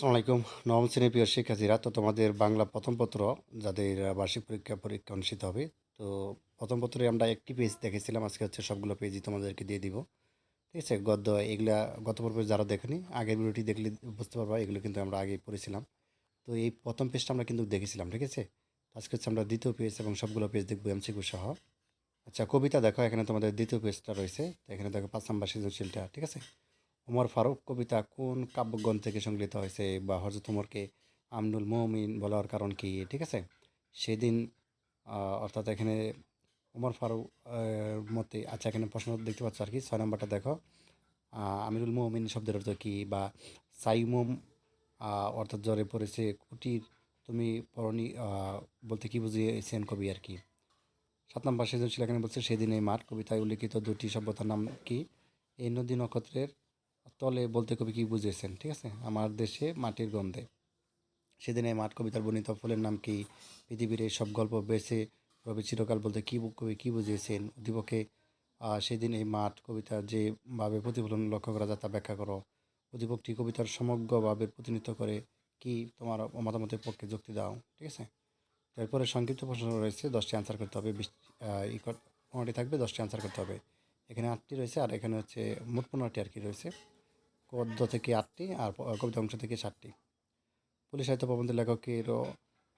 আসসালামু আলাইকুম। নবম শ্রেণির প্রিয় শিক্ষার্থীরা, তো তোমাদের বাংলা প্রথম পত্র যাদের বার্ষিক পরীক্ষা পরীক্ষা অনুষ্ঠিত হবে, তো প্রথম পত্রে আমরা একটি পেজ দেখেছিলাম, আজকে হচ্ছে সবগুলো পেজই তোমাদেরকে দিয়ে দিব। ঠিক আছে? গদ্য, এগুলা গত পর্বে যারা দেখেনি, আগের ভিডিওটি দেখলে বুঝতে পারবা, এগুলো কিন্তু আমরা আগে পড়েছিলাম। তো এই প্রথম পেজটা আমরা কিন্তু দেখেছিলাম, ঠিক আছে? আজকে হচ্ছে আমরা দ্বিতীয় পেজ এবং সবগুলো পেজ দেখব এমসিকিউ সহ। আচ্ছা কবিতা দেখো, এখানে তোমাদের দ্বিতীয় পেজটা রয়েছে। তো এখানে দেখো পাঁচ নাম্বার সৃজনশীলটা, ঠিক আছে? ওমর ফারুক কবিতা কোন কাব্যগ্রন্থ থেকে সংগৃহীত হয়েছে বা হজরত ওমরকে আমনুল মমিন বলার কারণ কি? ঠিক আছে? সেদিন অর্থাৎ এখানে ওমর ফারুক মতে আচ্ছা এখানে প্রশ্ন দেখতে পাচ্ছ আর কি, ছয় নম্বরটা দেখো। আমিরুল মমিন শব্দের অর্থ কি? বা সাইমুম অর্থাৎ জ্বরে পড়েছে কুটির, তুমি পরনি বলতে কি বুঝিয়েছেন কবি আর কি? সাত নম্বর সৃজনশীল এখানে বলছে, সেদিন এই মাঠ কবিতায় উল্লিখিত দুটি সভ্যতার নাম কি? এই নদী নক্ষত্রের তলে বলতে কবি কি বুঝেছেন, ঠিক আছে? আমার দেশে মাটির গন্ধে। সেদিন এই মাঠ কবিতার বর্ণিত ফুলের নাম কি? পৃথিবীর এই সব গল্প বেছে রবি চিরকাল বলতে কি কবি কি বুঝিয়েছেন? উদ্দীপকে সেদিন এই মাঠ কবিতার যেভাবে প্রতিফলন লক্ষ্য করা যায় তা ব্যাখ্যা করো। উদ্দীপকটি কবিতার সমগ্র ভাবের প্রতিনিধিত্ব করে কি তোমার মতামতের পক্ষে যুক্তি দাও, ঠিক আছে? তারপরে সংক্ষিপ্ত প্রশ্ন রয়েছে, দশটি আনসার করতে হবে, বিশ পনেরোটি থাকবে? দশটি আনসার করতে হবে। এখানে আটটি রয়েছে আর এখানে হচ্ছে মোট পনেরোটি আর কি রয়েছে। গদ্য থেকে আটটি আর কবিতা অংশ থেকে সাতটি। পুলিশ সাহিত্য প্রবন্ধ লেখকেরও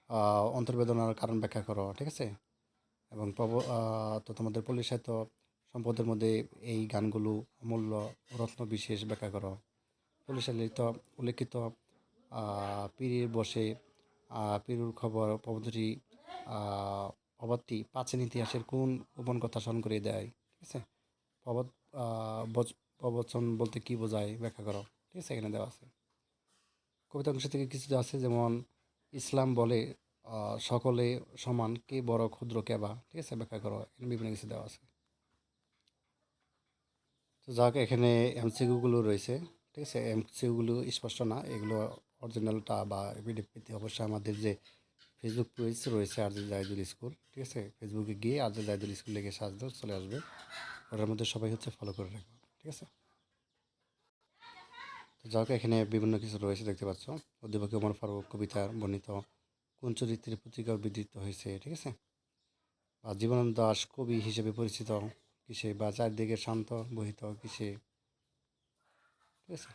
আহ, অন্তর্বেদনার কারণ ব্যাখ্যা করো ঠিক আছে? এবং তো তোমাদের পুলিশ সাহিত্য সম্পদের মধ্যে এই গানগুলো অমূল্য রত্ন বিশেষ ব্যাখ্যা করো। পুলিশ সাহিত্য উল্লেখিত পীরের বসে পিরুর খবর প্রবন্ধটি প্রবাদটি প্রাচীন ইতিহাসের কোন গোপন কথা স্মরণ করে দেয় ঠিক আছে? প্রবচন বলতে কি বোঝায় ব্যাখ্যা করো। ঠিক আছে, এখানে দেওয়া আছে। কবিতা অংশ থেকে কিছু আছে, যেমন, ইসলাম বলে সকলে সমান, কে বড়, ক্ষুদ্র, কে বা। ঠিক আছে, ব্যাখ্যা করো, এখানে বিভিন্ন কিছু দেওয়া আছে। তো যাক, এখানে এমসিকিউগুলো রয়েছে। ঠিক আছে, এমসিকিউগুলো স্পষ্ট না, এগুলো অরিজিনালটা বা পিডিএফ অবশ্যই আমাদের যে ফেসবুক পেজ রয়েছে আর জাহিদুল স্কুল। ঠিক আছে, ফেসবুকে গিয়ে আর জাহিদুল স্কুল সার্চ দাও চলে আসবে। ওটার মধ্যে সবাই হচ্ছে ফলো করে রাখব, ঠিক আছে? তো যাক এখানে বিভিন্ন কিছু রয়েছে দেখতে পাচ্ছ। অধ্যাপক ওমর ফারুক কবিতার বর্ণিত, কোন চরিত্রের প্রতিকার বিদিত হয়েছে, ঠিক আছে? বা জীবনানন্দ দাস কবি হিসেবে পরিচিত, কিসে বা চারদিকে শান্ত, বহিত, কিসে, ঠিক আছে?